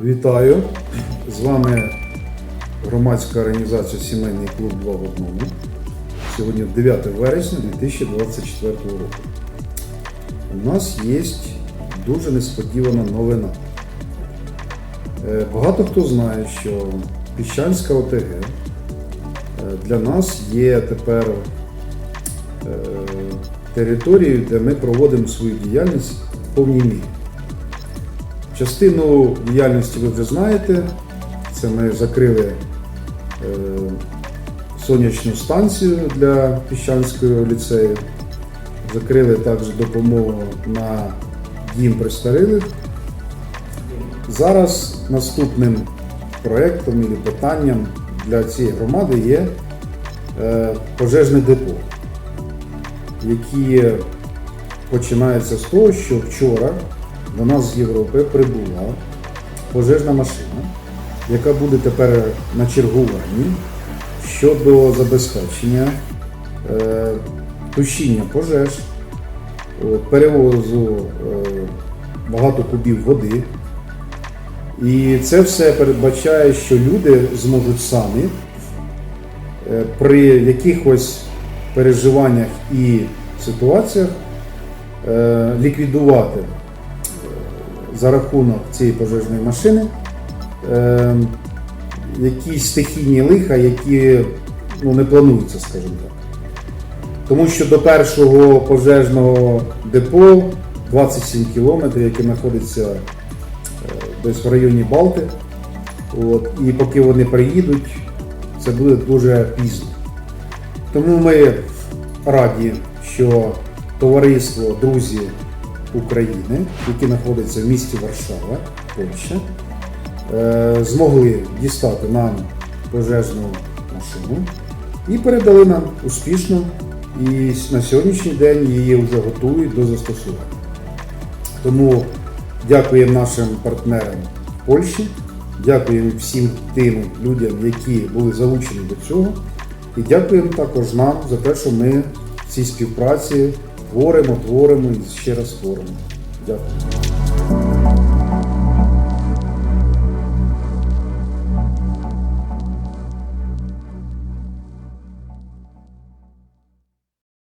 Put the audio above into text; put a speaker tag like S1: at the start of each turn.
S1: Вітаю! З вами громадська організація Сімейний клуб 2 в одному. Сьогодні 9 вересня 2024 року. У нас є дуже несподівана новина. Е, Багато хто знає, що Піщанська ОТГ е, для нас є тепер територією, де ми проводимо свою діяльність в повній мірі. Частину діяльності ви вже знаєте. Це ми закрили е, сонячну станцію для Піщанського ліцею. Закрили також допомогу на дім престарілих. Зараз наступним проєктом і питанням для цієї громади є е, пожежне депо, яке починається з того, що вчора до нас з Європи прибула пожежна машина, яка буде тепер на чергуванні щодо забезпечення е, тушіння пожеж, перевозу е, багато кубів води. І це все передбачає, що люди зможуть самі е, при якихось переживаннях і ситуаціях е, ліквідувати за рахунок цієї пожежної машини е, якісь стихійні лиха, які ну, не плануються, скажімо так. Тому що до першого пожежного депо 27 кілометрів, яке знаходиться е, десь в районі Балти. От, і поки вони приїдуть, це буде дуже пізно. Тому ми раді, що товариство Друзі України, які знаходяться в місті Варшава, Польща, е, змогли дістати нам пожежну машину і передали нам успішно. І на сьогоднішній день її вже готують до застосування. Тому дякуємо нашим партнерам в Польщі, дякуємо всім тим людям, які були залучені до цього. І дякуємо також нам за те, що ми в цій співпраці творимо, творимо і ще раз творимо. Дякую.